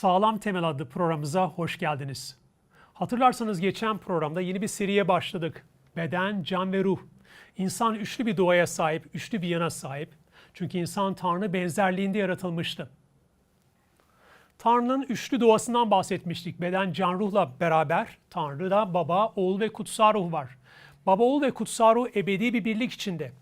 Sağlam Temel adlı programımıza hoş geldiniz. Hatırlarsanız geçen programda yeni bir seriye başladık. Beden, can ve ruh. İnsan üçlü bir doğaya sahip, üçlü bir yana sahip. Çünkü insan Tanrı benzerliğinde yaratılmıştı. Tanrı'nın üçlü doğasından bahsetmiştik. Beden, can, ruhla beraber Tanrı'da Baba, Oğul ve Kutsal Ruh var. Baba, Oğul ve Kutsal Ruh ebedi bir birlik içinde.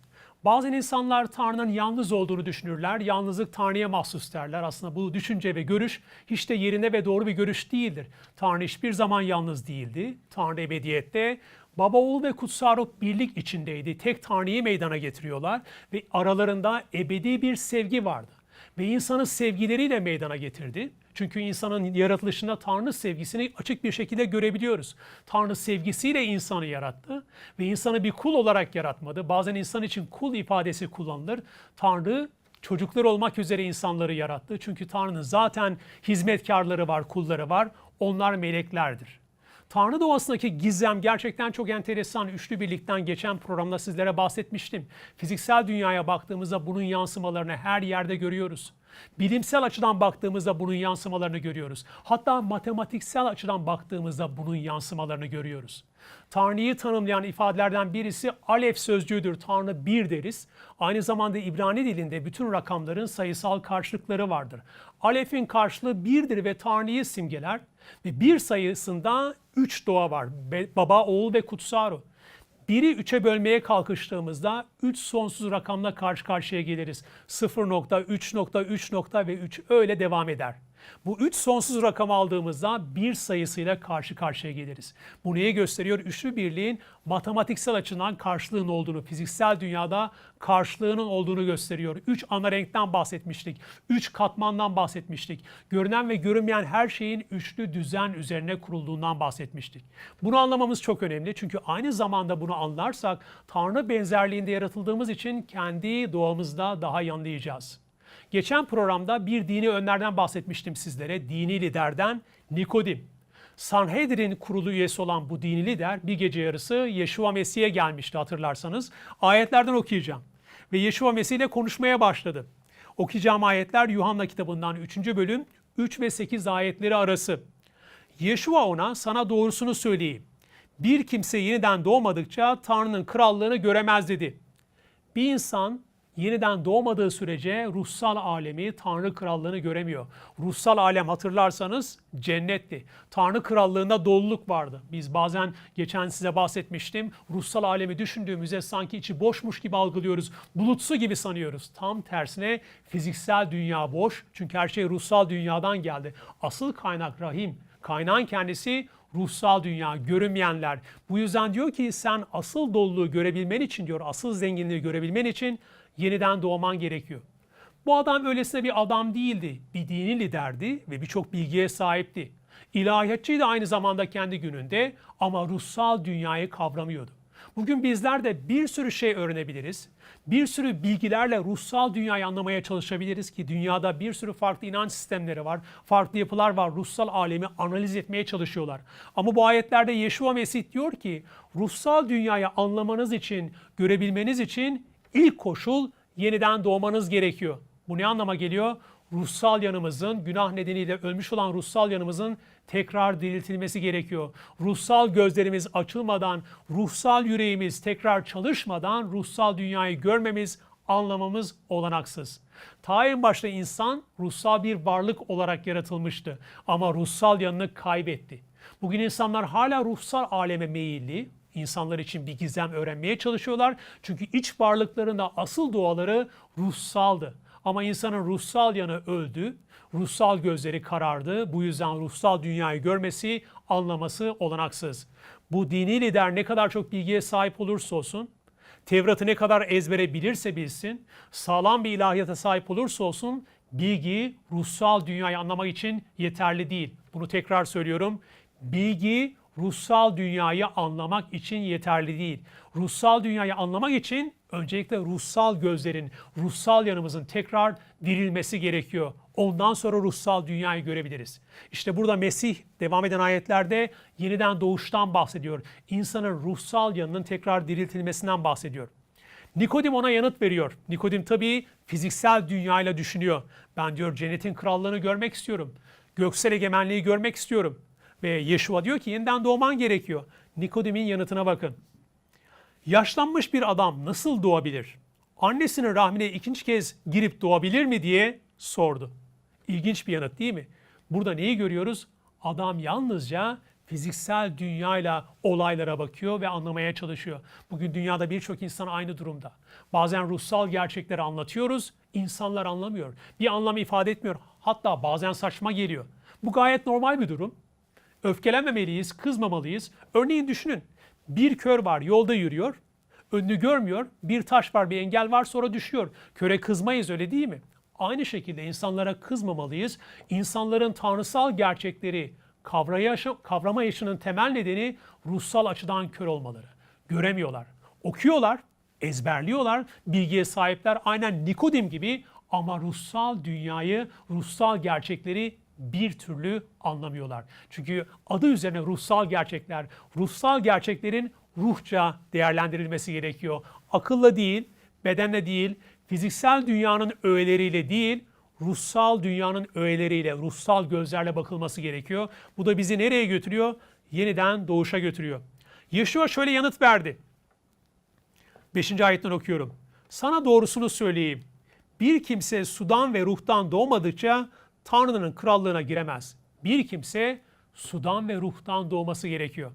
Bazen insanlar Tanrı'nın yalnız olduğunu düşünürler. Yalnızlık Tanrı'ya mahsus derler. Aslında bu düşünce ve görüş hiç de yerinde ve doğru bir görüş değildir. Tanrı hiçbir zaman yalnız değildi. Tanrı ebediyette Baba, Oğul ve Kutsal Ruh birlik içindeydi. Tek Tanrı'yı meydana getiriyorlar ve aralarında ebedi bir sevgi vardı. Ve insanı sevgileriyle meydana getirdi. Çünkü insanın yaratılışında Tanrı sevgisini açık bir şekilde görebiliyoruz. Tanrı sevgisiyle insanı yarattı ve insanı bir kul olarak yaratmadı. Bazen insan için kul ifadesi kullanılır. Tanrı çocuklar olmak üzere insanları yarattı. Çünkü Tanrı'nın zaten hizmetkarları var, kulları var. Onlar meleklerdir. Tanrı doğasındaki gizem gerçekten çok enteresan. Üçlü birlikten geçen programda sizlere bahsetmiştim. Fiziksel dünyaya baktığımızda bunun yansımalarını her yerde görüyoruz. Bilimsel açıdan baktığımızda bunun yansımalarını görüyoruz. Hatta matematiksel açıdan baktığımızda bunun yansımalarını görüyoruz. Tanrı'yı tanımlayan ifadelerden birisi alef sözcüğüdür. Tanrı bir deriz. Aynı zamanda İbrani dilinde bütün rakamların sayısal karşılıkları vardır. Alef'in karşılığı birdir ve Tanrı'yı simgeler. Ve bir sayısında üç doğa var. Baba, oğul ve kutsal ruh. Biri üçe bölmeye kalkıştığımızda 3 sonsuz rakamla karşı karşıya geliriz. 0 nokta, 3 nokta, 3 nokta ve 3 öyle devam eder. Bu 3 sonsuz rakam aldığımızda bir sayısıyla karşı karşıya geliriz. Bu neye gösteriyor? Üçlü birliğin matematiksel açıdan karşılığın olduğunu, fiziksel dünyada karşılığının olduğunu gösteriyor. Üç ana renkten bahsetmiştik. Üç katmandan bahsetmiştik. Görünen ve görünmeyen her şeyin üçlü düzen üzerine kurulduğundan bahsetmiştik. Bunu anlamamız çok önemli. Çünkü aynı zamanda bunu anlarsak Tanrı benzerliğinde yaratıldığımız için kendi doğamızda daha iyi anlayacağız. Geçen programda bir dini önlerden bahsetmiştim sizlere. Dini liderden Nikodim. Sanhedrin kurulu üyesi olan bu dini lider bir gece yarısı Yeşua Mesih'e gelmişti hatırlarsanız. Ayetlerden okuyacağım. Ve Yeşua Mesih ile konuşmaya başladı. Okuyacağım ayetler Yuhanna kitabından 3. bölüm 3 ve 8 ayetleri arası. Yeşua ona sana doğrusunu söyleyeyim. Bir kimse yeniden doğmadıkça Tanrı'nın krallığını göremez dedi. Bir insan yeniden doğmadığı sürece ruhsal alemi, Tanrı krallığını göremiyor. Ruhsal alem hatırlarsanız cennetti. Tanrı krallığında doluluk vardı. Biz bazen geçen size bahsetmiştim. Ruhsal alemi düşündüğümüzde sanki içi boşmuş gibi algılıyoruz. Bulutsu gibi sanıyoruz. Tam tersine fiziksel dünya boş. Çünkü her şey ruhsal dünyadan geldi. Asıl kaynak rahim. Kaynağın kendisi ruhsal dünya, görünmeyenler. Bu yüzden diyor ki sen asıl doluluğu görebilmen için diyor, asıl zenginliği görebilmen için yeniden doğman gerekiyor. Bu adam öylesine bir adam değildi. Bir dini liderdi ve birçok bilgiye sahipti. İlahiyatçıydı aynı zamanda kendi gününde ama ruhsal dünyayı kavramıyordu. Bugün bizler de bir sürü şey öğrenebiliriz. Bir sürü bilgilerle ruhsal dünyayı anlamaya çalışabiliriz ki dünyada bir sürü farklı inanç sistemleri var, farklı yapılar var. Ruhsal alemi analiz etmeye çalışıyorlar. Ama bu ayetlerde Yeşua Mesih diyor ki ruhsal dünyayı anlamanız için, görebilmeniz için ilk koşul yeniden doğmanız gerekiyor. Bu ne anlama geliyor? Ruhsal yanımızın, günah nedeniyle ölmüş olan ruhsal yanımızın tekrar diriltilmesi gerekiyor. Ruhsal gözlerimiz açılmadan, ruhsal yüreğimiz tekrar çalışmadan ruhsal dünyayı görmemiz, anlamamız olanaksız. Ta en başta insan ruhsal bir varlık olarak yaratılmıştı ama ruhsal yanını kaybetti. Bugün insanlar hala ruhsal aleme meyilli, İnsanlar için bir gizem öğrenmeye çalışıyorlar. Çünkü iç varlıklarında asıl doğaları ruhsaldı. Ama insanın ruhsal yanı öldü. Ruhsal gözleri karardı. Bu yüzden ruhsal dünyayı görmesi, anlaması olanaksız. Bu dini lider ne kadar çok bilgiye sahip olursa olsun, Tevrat'ı ne kadar ezbere bilirse bilsin, sağlam bir ilahiyata sahip olursa olsun, bilgi ruhsal dünyayı anlamak için yeterli değil. Bunu tekrar söylüyorum. Bilgi ruhsal dünyayı anlamak için yeterli değil. Ruhsal dünyayı anlamak için öncelikle ruhsal gözlerin, ruhsal yanımızın tekrar dirilmesi gerekiyor. Ondan sonra ruhsal dünyayı görebiliriz. İşte burada Mesih devam eden ayetlerde yeniden doğuştan bahsediyor. İnsanın ruhsal yanının tekrar diriltilmesinden bahsediyor. Nikodim ona yanıt veriyor. Nikodim tabii fiziksel dünyayla düşünüyor. Ben diyor cennetin krallığını görmek istiyorum. Göksel egemenliği görmek istiyorum. Ve Yeşua diyor ki yeniden doğman gerekiyor. Nikodim'in yanıtına bakın. Yaşlanmış bir adam nasıl doğabilir? Annesinin rahmine ikinci kez girip doğabilir mi diye sordu. İlginç bir yanıt değil mi? Burada neyi görüyoruz? Adam yalnızca fiziksel dünyayla olaylara bakıyor ve anlamaya çalışıyor. Bugün dünyada birçok insan aynı durumda. Bazen ruhsal gerçekleri anlatıyoruz, insanlar anlamıyor. Bir anlam ifade etmiyor. Hatta bazen saçma geliyor. Bu gayet normal bir durum. Öfkelenmemeliyiz, kızmamalıyız. Örneğin düşünün. Bir kör var, yolda yürüyor. Önünü görmüyor. Bir taş var, bir engel var, sonra düşüyor. Köre kızmayız öyle değil mi? Aynı şekilde insanlara kızmamalıyız. İnsanların tanrısal gerçekleri kavrama yaşının temel nedeni ruhsal açıdan kör olmaları. Göremiyorlar. Okuyorlar, ezberliyorlar, bilgiye sahipler aynen Nikodim gibi ama ruhsal dünyayı, ruhsal gerçekleri bir türlü anlamıyorlar. Çünkü adı üzerine ruhsal gerçekler, ruhsal gerçeklerin ruhça değerlendirilmesi gerekiyor. Akılla değil, bedenle değil, fiziksel dünyanın öğeleriyle değil, ruhsal dünyanın öğeleriyle, ruhsal gözlerle bakılması gerekiyor. Bu da bizi nereye götürüyor? Yeniden doğuşa götürüyor. Yeshua şöyle yanıt verdi. 5. ayetten okuyorum. Sana doğrusunu söyleyeyim. Bir kimse sudan ve ruhtan doğmadıkça Tanrı'nın krallığına giremez. Bir kimse sudan ve ruhtan doğması gerekiyor.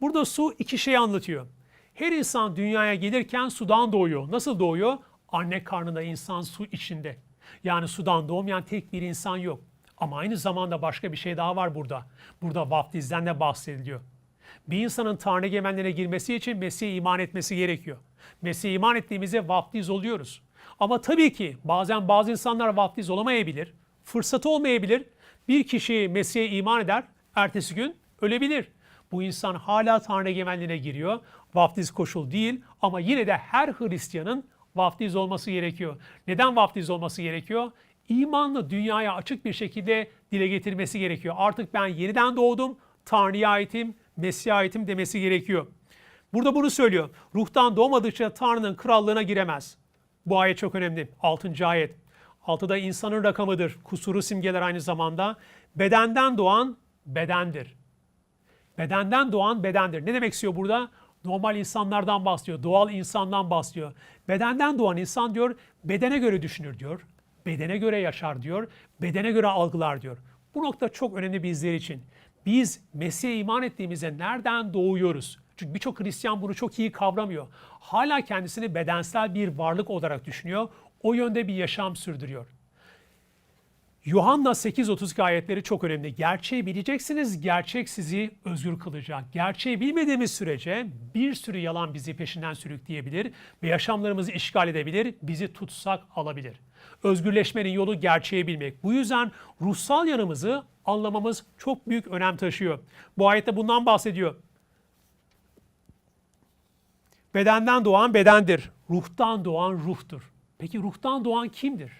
Burada su iki şey anlatıyor. Her insan dünyaya gelirken sudan doğuyor. Nasıl doğuyor? Anne karnında insan su içinde. Yani sudan doğmayan tek bir insan yok. Ama aynı zamanda başka bir şey daha var burada. Burada vaftizden de bahsediliyor. Bir insanın Tanrı egemenliğine girmesi için Mesih'e iman etmesi gerekiyor. Mesih'e iman ettiğimizde vaftiz oluyoruz. Ama tabii ki bazen bazı insanlar vaftiz olamayabilir. Fırsatı olmayabilir. Bir kişi Mesih'e iman eder, ertesi gün ölebilir. Bu insan hala Tanrı egemenliğine giriyor. Vaftiz koşul değil ama yine de her Hristiyanın vaftiz olması gerekiyor. Neden vaftiz olması gerekiyor? İmanlı dünyaya açık bir şekilde dile getirmesi gerekiyor. Artık ben yeniden doğdum, Tanrı'ya aitim, Mesih'e aitim demesi gerekiyor. Burada bunu söylüyor. Ruhtan doğmadıkça Tanrı'nın krallığına giremez. Bu ayet çok önemli. 6. ayet. Altıda insanın rakamıdır. Kusuru simgeler aynı zamanda. Bedenden doğan bedendir. Bedenden doğan bedendir. Ne demek istiyor burada? Normal insanlardan bahsediyor. Doğal insandan bahsediyor. Bedenden doğan insan diyor bedene göre düşünür diyor. Bedene göre yaşar diyor. Bedene göre algılar diyor. Bu nokta çok önemli bizler için. Biz Mesih'e iman ettiğimizde nereden doğuyoruz? Çünkü birçok Hristiyan bunu çok iyi kavramıyor. Hala kendisini bedensel bir varlık olarak düşünüyor. O yönde bir yaşam sürdürüyor. Yuhanna 8.32 ayetleri çok önemli. Gerçeği bileceksiniz, gerçek sizi özgür kılacak. Gerçeği bilmediğimiz sürece bir sürü yalan bizi peşinden sürükleyebilir ve yaşamlarımızı işgal edebilir, bizi tutsak alabilir. Özgürleşmenin yolu gerçeği bilmek. Bu yüzden ruhsal yanımızı anlamamız çok büyük önem taşıyor. Bu ayette bundan bahsediyor. Bedenden doğan bedendir, ruhtan doğan ruhtur. Peki ruhtan doğan kimdir?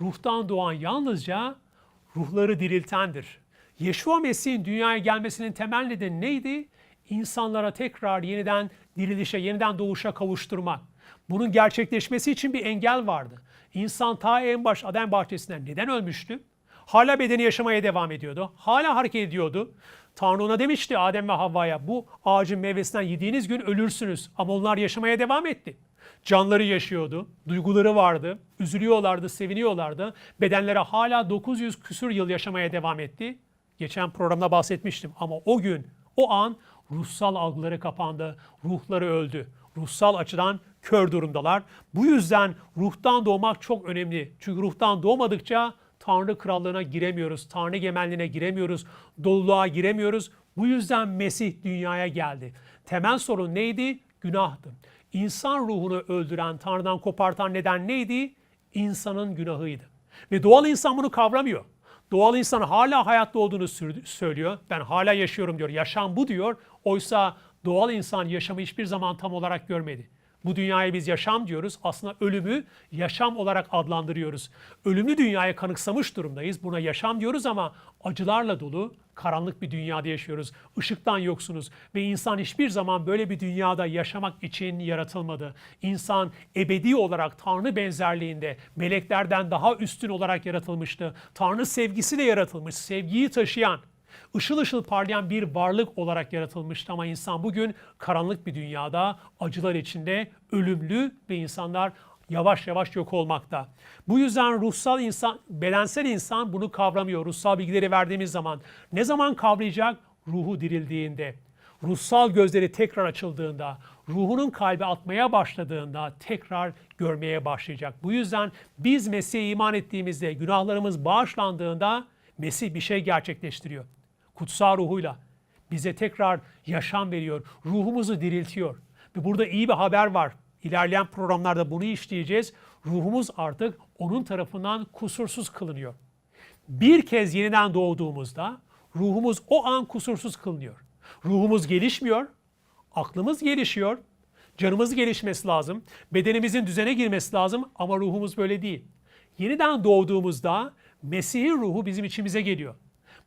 Ruhtan doğan yalnızca ruhları diriltendir. Yeşua Mesih'in dünyaya gelmesinin temel nedeni neydi? İnsanlara tekrar yeniden dirilişe, yeniden doğuşa kavuşturmak. Bunun gerçekleşmesi için bir engel vardı. İnsan ta en baş Adem bahçesinden neden ölmüştü? Hala bedeni yaşamaya devam ediyordu. Hala hareket ediyordu. Tanrı ona demişti Adem ve Havva'ya bu ağacın meyvesinden yediğiniz gün ölürsünüz. Ama onlar yaşamaya devam etti. Canları yaşıyordu, duyguları vardı, üzülüyorlardı, seviniyorlardı. Bedenlere hala 900 küsur yıl yaşamaya devam etti. Geçen programda bahsetmiştim ama o gün, o an ruhsal algıları kapandı, ruhları öldü. Ruhsal açıdan kör durumdalar. Bu yüzden ruhtan doğmak çok önemli. Çünkü ruhtan doğmadıkça Tanrı krallığına giremiyoruz, Tanrı gemenliğine giremiyoruz, doluluğa giremiyoruz. Bu yüzden Mesih dünyaya geldi. Temel sorun neydi? Günahtı. İnsan ruhunu öldüren, Tanrı'dan kopartan neden neydi? İnsanın günahıydı. Ve doğal insan bunu kavramıyor. Doğal insan hala hayatta olduğunu söylüyor. Ben hala yaşıyorum diyor. Yaşam bu diyor. Oysa doğal insan yaşamı hiçbir zaman tam olarak görmedi. Bu dünyaya biz yaşam diyoruz. Aslında ölümü yaşam olarak adlandırıyoruz. Ölümlü dünyaya kanıksamış durumdayız. Buna yaşam diyoruz ama acılarla dolu, karanlık bir dünyada yaşıyoruz. Işıktan yoksunuz ve insan hiçbir zaman böyle bir dünyada yaşamak için yaratılmadı. İnsan ebedi olarak Tanrı benzerliğinde meleklerden daha üstün olarak yaratılmıştı. Tanrı sevgisiyle yaratılmış, sevgiyi taşıyan, ışıl ışıl parlayan bir varlık olarak yaratılmıştı ama insan bugün karanlık bir dünyada acılar içinde ölümlü ve insanlar yavaş yavaş yok olmakta. Bu yüzden ruhsal insan, bedensel insan bunu kavramıyor. Ruhsal bilgileri verdiğimiz zaman ne zaman kavrayacak? Ruhu dirildiğinde. Ruhsal gözleri tekrar açıldığında, ruhunun kalbi atmaya başladığında tekrar görmeye başlayacak. Bu yüzden biz Mesih'e iman ettiğimizde, günahlarımız bağışlandığında Mesih bir şey gerçekleştiriyor. Kutsal ruhuyla bize tekrar yaşam veriyor, ruhumuzu diriltiyor. Ve burada iyi bir haber var. İlerleyen programlarda bunu işleyeceğiz. Ruhumuz artık onun tarafından kusursuz kılınıyor. Bir kez yeniden doğduğumuzda ruhumuz o an kusursuz kılınıyor. Ruhumuz gelişmiyor, aklımız gelişiyor, canımız gelişmesi lazım, bedenimizin düzene girmesi lazım ama ruhumuz böyle değil. Yeniden doğduğumuzda Mesih'in ruhu bizim içimize geliyor.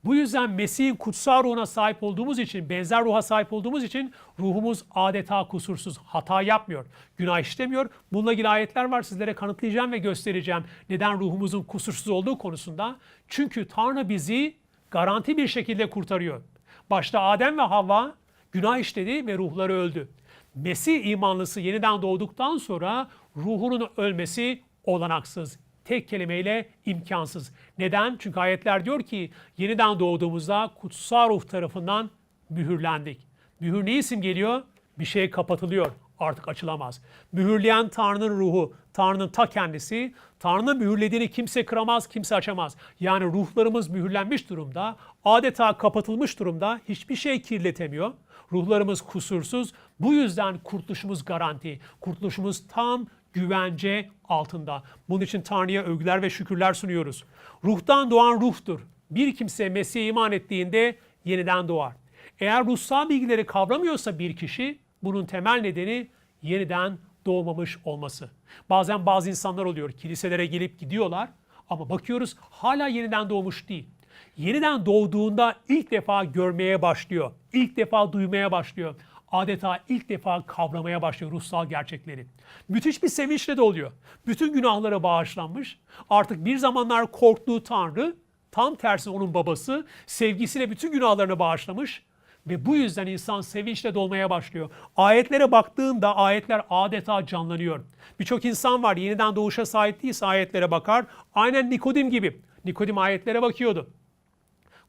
Bu yüzden Mesih'in kutsal ruhuna sahip olduğumuz için, benzer ruha sahip olduğumuz için ruhumuz adeta kusursuz, hata yapmıyor, günah işlemiyor. Bununla ilgili ayetler var sizlere kanıtlayacağım ve göstereceğim neden ruhumuzun kusursuz olduğu konusunda. Çünkü Tanrı bizi garanti bir şekilde kurtarıyor. Başta Adem ve Havva günah işledi ve ruhları öldü. Mesih imanlısı yeniden doğduktan sonra ruhunun ölmesi olanaksız. Tek kelimeyle imkansız. Neden? Çünkü ayetler diyor ki yeniden doğduğumuzda kutsal ruh tarafından mühürlendik. Mühür ne isim geliyor? Bir şey kapatılıyor. Artık açılamaz. Mühürleyen Tanrı'nın ruhu, Tanrı'nın ta kendisi. Tanrı'nın mühürlediğini kimse kıramaz, kimse açamaz. Yani ruhlarımız mühürlenmiş durumda, adeta kapatılmış durumda, hiçbir şey kirletemiyor. Ruhlarımız kusursuz. Bu yüzden kurtuluşumuz garanti. Kurtuluşumuz tam güvence altında. Bunun için Tanrı'ya övgüler ve şükürler sunuyoruz. Ruhtan doğan ruhtur. Bir kimse Mesih'e iman ettiğinde yeniden doğar. Eğer ruhsal bilgileri kavramıyorsa bir kişi bunun temel nedeni yeniden doğmamış olması. Bazen bazı insanlar oluyor kiliselere gelip gidiyorlar ama bakıyoruz hala yeniden doğmuş değil. Yeniden doğduğunda ilk defa görmeye başlıyor. İlk defa duymaya başlıyor adeta ilk defa kavramaya başlıyor ruhsal gerçekleri. Müthiş bir sevinçle de oluyor. Bütün günahlara bağışlanmış. Artık bir zamanlar korktuğu Tanrı tam tersi onun babası sevgisiyle bütün günahlarını bağışlamış ve bu yüzden insan sevinçle dolmaya başlıyor. Ayetlere baktığında ayetler adeta canlanıyor. Birçok insan var yeniden doğuşa sahip değilse ayetlere bakar. Aynen Nikodim gibi. Nikodim ayetlere bakıyordu.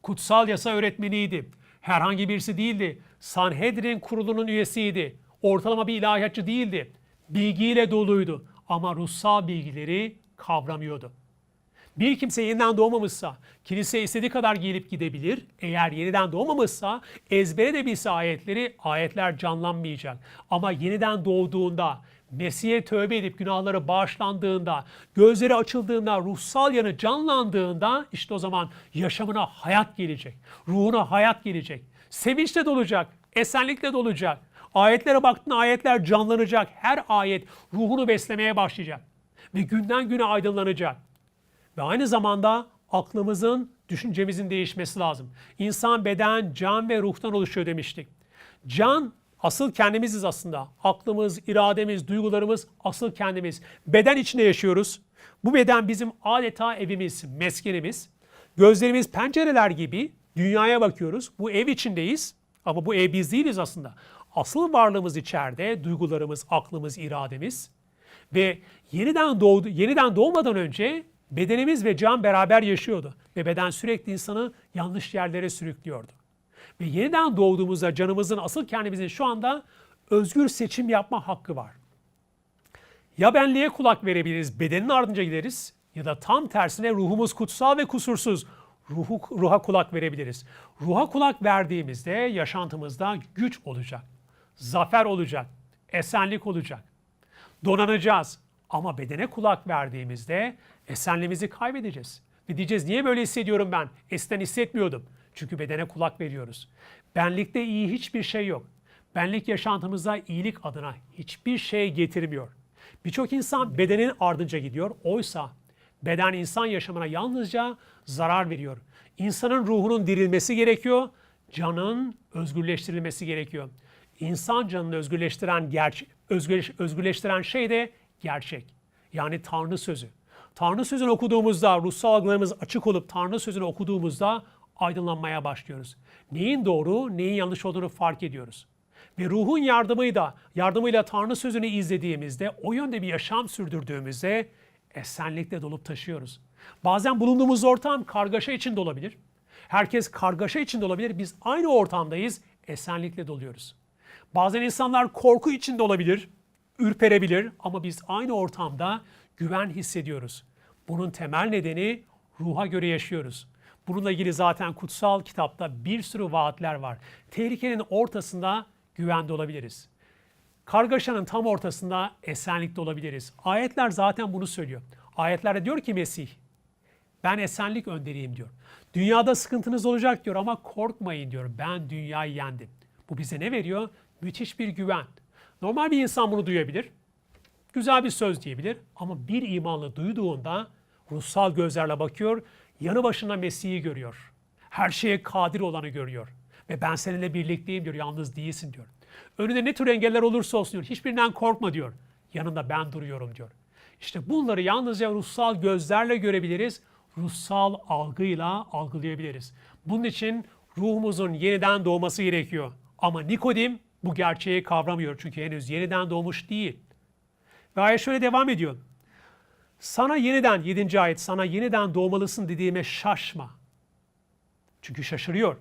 Kutsal yasa öğretmeniydi. Herhangi birisi değildi. Sanhedrin kurulunun üyesiydi. Ortalama bir ilahiyatçı değildi. Bilgiyle doluydu ama ruhsal bilgileri kavramıyordu. Bir kimse yeniden doğmamışsa kilise istediği kadar gelip gidebilir. Eğer yeniden doğmamışsa ezbere de bilse ayetleri ayetler canlanmayacak. Ama yeniden doğduğunda Mesih'e tövbe edip günahları bağışlandığında, gözleri açıldığında, ruhsal yanı canlandığında işte o zaman yaşamına hayat gelecek. Ruhuna hayat gelecek. Sevinçle dolacak, esenlikle dolacak. Ayetlere baktığında ayetler canlanacak. Her ayet ruhunu beslemeye başlayacak. Ve günden güne aydınlanacak. Ve aynı zamanda aklımızın, düşüncemizin değişmesi lazım. İnsan beden, can ve ruhtan oluşuyor demiştik. Can asıl kendimiziz aslında. Aklımız, irademiz, duygularımız asıl kendimiz. Beden içinde yaşıyoruz. Bu beden bizim adeta evimiz, meskenimiz. Gözlerimiz pencereler gibi dünyaya bakıyoruz. Bu ev içindeyiz ama bu ev biz değiliz aslında. Asıl varlığımız içeride, duygularımız, aklımız, irademiz. Ve yeniden doğdu, yeniden doğmadan önce bedenimiz ve can beraber yaşıyordu. Ve beden sürekli insanı yanlış yerlere sürüklüyordu. Ve yeniden doğduğumuzda canımızın, asıl kendimizin şu anda özgür seçim yapma hakkı var. Ya benliğe kulak verebiliriz, bedenin ardınca gideriz ya da tam tersine ruhumuz kutsal ve kusursuz ruhu, ruha kulak verebiliriz. Ruha kulak verdiğimizde yaşantımızda güç olacak, zafer olacak, esenlik olacak. Donanacağız ama bedene kulak verdiğimizde esenliğimizi kaybedeceğiz. Ve diyeceğiz niye böyle hissediyorum ben? Eskiden hissetmiyordum. Çünkü bedene kulak veriyoruz. Benlikte iyi hiçbir şey yok. Benlik yaşantımıza iyilik adına hiçbir şey getirmiyor. Birçok insan bedenin ardınca gidiyor. Oysa Beden insan yaşamına yalnızca zarar veriyor. İnsanın ruhunun dirilmesi gerekiyor, canın özgürleştirilmesi gerekiyor. İnsan canını özgürleştiren gerçek, özgürleş, özgürleştiren şey de gerçek. Yani Tanrı sözü. Tanrı sözünü okuduğumuzda, ruhsal algılarımız açık olup Tanrı sözünü okuduğumuzda aydınlanmaya başlıyoruz. Neyin doğru, neyin yanlış olduğunu fark ediyoruz. Ve ruhun yardımıyla, yardımıyla Tanrı sözünü izlediğimizde, o yönde bir yaşam sürdürdüğümüzde esenlikle dolup taşıyoruz. Bazen bulunduğumuz ortam kargaşa içinde olabilir. Herkes kargaşa içinde olabilir. Biz aynı ortamdayız, esenlikle doluyoruz. Bazen insanlar korku içinde olabilir, ürperebilir ama biz aynı ortamda güven hissediyoruz. Bunun temel nedeni ruha göre yaşıyoruz. Bununla ilgili zaten kutsal kitapta bir sürü vaatler var. Tehlikenin ortasında güvende olabiliriz. Kargaşanın tam ortasında esenlikte olabiliriz. Ayetler zaten bunu söylüyor. Ayetlerde diyor ki Mesih, ben esenlik önderiyim diyor. Dünyada sıkıntınız olacak diyor ama korkmayın diyor. Ben dünyayı yendim. Bu bize ne veriyor? Müthiş bir güven. Normal bir insan bunu duyabilir. Güzel bir söz diyebilir ama bir imanlı duyduğunda ruhsal gözlerle bakıyor, yanı başında Mesih'i görüyor. Her şeye kadir olanı görüyor. Ve ben seninle birlikteyim diyor, yalnız değilsin diyor. Önünde ne tür engeller olursa olsun diyor, hiçbirinden korkma diyor. Yanında ben duruyorum diyor. İşte bunları yalnızca ruhsal gözlerle görebiliriz, ruhsal algıyla algılayabiliriz. Bunun için ruhumuzun yeniden doğması gerekiyor. Ama Nikodim bu gerçeği kavramıyor çünkü henüz yeniden doğmuş değil. Ve ayet şöyle devam ediyor. Sana yeniden, 7. ayet, sana yeniden doğmalısın dediğime şaşma. Çünkü şaşırıyor.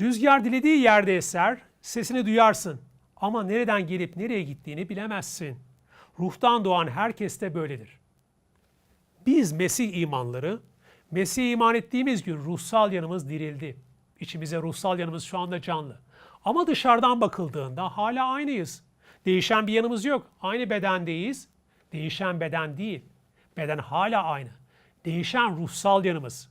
Rüzgar dilediği yerde eser, sesini duyarsın. Ama nereden gelip nereye gittiğini bilemezsin. Ruhtan doğan herkes de böyledir. Biz Mesih imanları, Mesih iman ettiğimiz gün ruhsal yanımız dirildi. İçimize ruhsal yanımız şu anda canlı. Ama dışarıdan bakıldığında hala aynıyız. Değişen bir yanımız yok. Aynı bedendeyiz. Değişen beden değil. Beden hala aynı. Değişen ruhsal yanımız.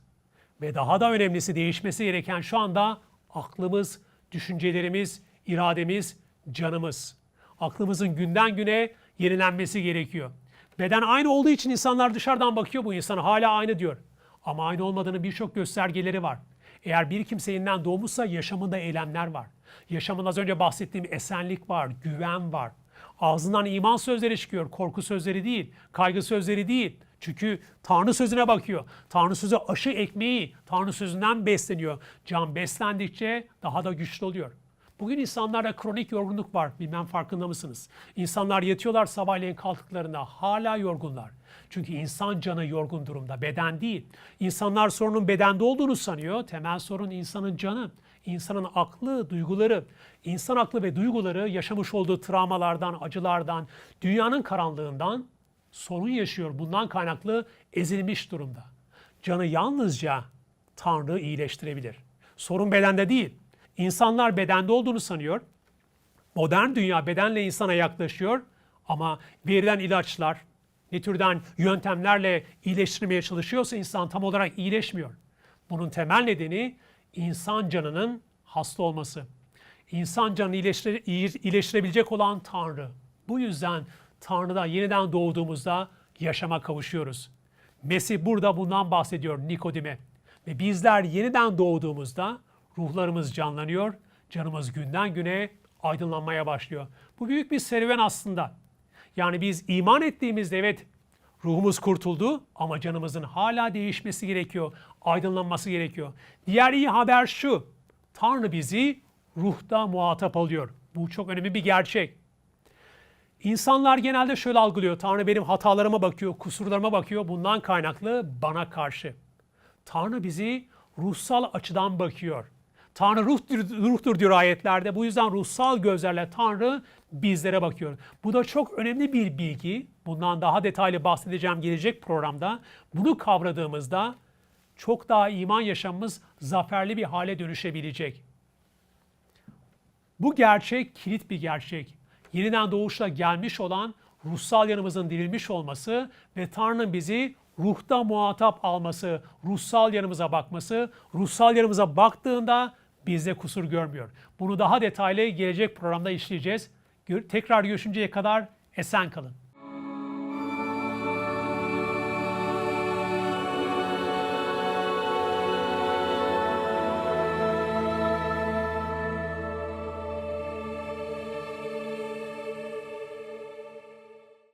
Ve daha da önemlisi değişmesi gereken şu anda aklımız, düşüncelerimiz, irademiz, canımız. Aklımızın günden güne yenilenmesi gerekiyor. Beden aynı olduğu için insanlar dışarıdan bakıyor bu insan hala aynı diyor. Ama aynı olmadığını birçok göstergeleri var. Eğer bir kimse yeniden doğmuşsa yaşamında eylemler var. Yaşamında az önce bahsettiğim esenlik var, güven var. Ağzından iman sözleri çıkıyor, korku sözleri değil, kaygı sözleri değil. Çünkü Tanrı sözüne bakıyor. Tanrı sözü aşı ekmeği, Tanrı sözünden besleniyor. Can beslendikçe daha da güçlü oluyor. Bugün insanlarda kronik yorgunluk var. Bilmem farkında mısınız? İnsanlar yatıyorlar sabahleyin kalktıklarında hala yorgunlar. Çünkü insan canı yorgun durumda, beden değil. İnsanlar sorunun bedende olduğunu sanıyor. Temel sorun insanın canı, insanın aklı, duyguları. İnsan aklı ve duyguları yaşamış olduğu travmalardan, acılardan, dünyanın karanlığından sorun yaşıyor. Bundan kaynaklı ezilmiş durumda. Canı yalnızca Tanrı iyileştirebilir. Sorun bedende değil. İnsanlar bedende olduğunu sanıyor. Modern dünya bedenle insana yaklaşıyor ama verilen ilaçlar, ne türden yöntemlerle iyileştirmeye çalışıyorsa insan tam olarak iyileşmiyor. Bunun temel nedeni insan canının hasta olması. İnsan canını iyileştire, iyileştirebilecek olan Tanrı. Bu yüzden Tanrı'da yeniden doğduğumuzda yaşama kavuşuyoruz. Mesih burada bundan bahsediyor Nikodim'e. Ve bizler yeniden doğduğumuzda ruhlarımız canlanıyor, canımız günden güne aydınlanmaya başlıyor. Bu büyük bir serüven aslında. Yani biz iman ettiğimizde evet ruhumuz kurtuldu ama canımızın hala değişmesi gerekiyor, aydınlanması gerekiyor. Diğer iyi haber şu, Tanrı bizi ruhta muhatap alıyor. Bu çok önemli bir gerçek. İnsanlar genelde şöyle algılıyor. Tanrı benim hatalarıma bakıyor, kusurlarıma bakıyor. Bundan kaynaklı bana karşı. Tanrı bizi ruhsal açıdan bakıyor. Tanrı ruhtur, ruhtur diyor ayetlerde. Bu yüzden ruhsal gözlerle Tanrı bizlere bakıyor. Bu da çok önemli bir bilgi. Bundan daha detaylı bahsedeceğim gelecek programda. Bunu kavradığımızda çok daha iman yaşamımız zaferli bir hale dönüşebilecek. Bu gerçek kilit bir gerçek. Yeniden doğuşla gelmiş olan ruhsal yanımızın dirilmiş olması ve Tanrı'nın bizi ruhta muhatap alması, ruhsal yanımıza bakması, ruhsal yanımıza baktığında bizde kusur görmüyor. Bunu daha detaylı gelecek programda işleyeceğiz. Tekrar görüşünceye kadar esen kalın.